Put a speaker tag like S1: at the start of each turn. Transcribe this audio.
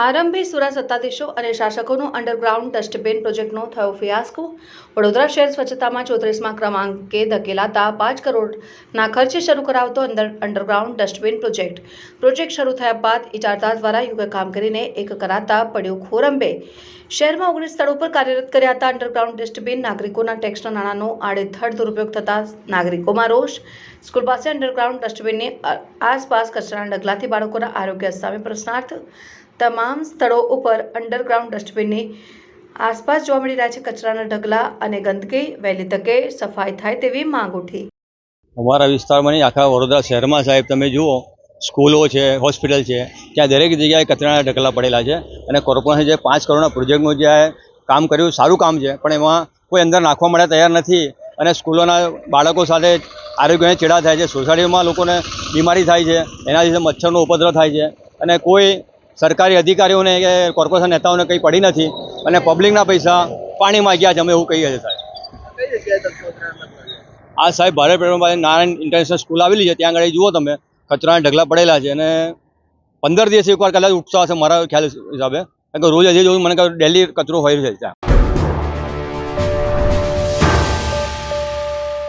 S1: આરંભી સુરા સત્તાધીશો અને શાસકોનો underground dustbin પ્રોજેક્ટનો થયો ફિયાસ્કો. વડોદરા શહેર સ્વચ્છતામાં ચોત્રીસમાં ક્રમાંકે ધકેલાતા પાંચ કરોડના ખર્ચે શરૂ કરાવતો under underground dustbin project project શરૂ થયા બાદ ઇજારદાર દ્વારા યોગ્ય કામગીરીને એક કરાતા પડ્યો ખોરંબે. શહેરમાં ઓગણીસ સ્થળો પર કાર્યરત કર્યા હતા અંડરગ્રાઉન્ડ ડસ્ટબિન નાગરિકોના ટેક્સના નાણાંનો આડેધડ દુરુપયોગ થતા નાગરિકોમાં રોષ. સ્કૂલ પાસે અંડરગ્રાઉન્ડ ડસ્ટબિનની આસપાસ કચરાના ડગલાથી બાળકોના આરોગ્ય સામે પ્રશ્નાર્થ તમામ સ્થળો ઉપર અંડરગ્રાઉન્ડ ડસ્ટબિનની આસપાસ જોવા મળી રહ્યા છે. કચરાના ઢગલા અને ગંદકી વહેલી તકે સફાઈ થાય તેવી માંગ ઉઠી.
S2: અમારા વિસ્તારમાં નહીં, આખા વડોદરા શહેરમાં સાહેબ તમે જુઓ, સ્કૂલો છે, હોસ્પિટલ છે, ત્યાં દરેક જગ્યાએ કચરાના ઢગલા પડેલા છે અને કોર્પોરેશન જે પાંચ કરોડના પ્રોજેક્ટનું જે કામ કર્યું, સારું કામ છે, પણ એમાં કોઈ અંદર નાખવા માટે તૈયાર નથી અને સ્કૂલોના બાળકો સાથે આરોગ્યને ચેડા થાય છે, સોસાયટીમાં લોકોને બીમારી થાય છે, એના લીધે મચ્છરનો ઉપદ્રવ થાય છે અને કોઈ સરકારી અધિકારીઓને કે કોર્પોરેશન નેતાઓને કંઈ પડી નથી અને પબ્લિકના પૈસા પાણીમાં ગયા છે અમે એવું કહીએ છીએ સાહેબ. આ સાહેબ ભારત પેટ્રોલ પાસે નારાયણ ઇન્ટરનેશનલ સ્કૂલ આવેલી છે ત્યાં આગળ જુઓ તમે કચરાના ઢગલા પડેલા છે અને પંદર દિવસ એકવાર કદાચ ઉઠતા હશે મારા ખ્યાલ હિસાબે. કારણ કે રોજ હજી જોયું મને કહ્યું ડેલી કચરો હોય છે ત્યાં.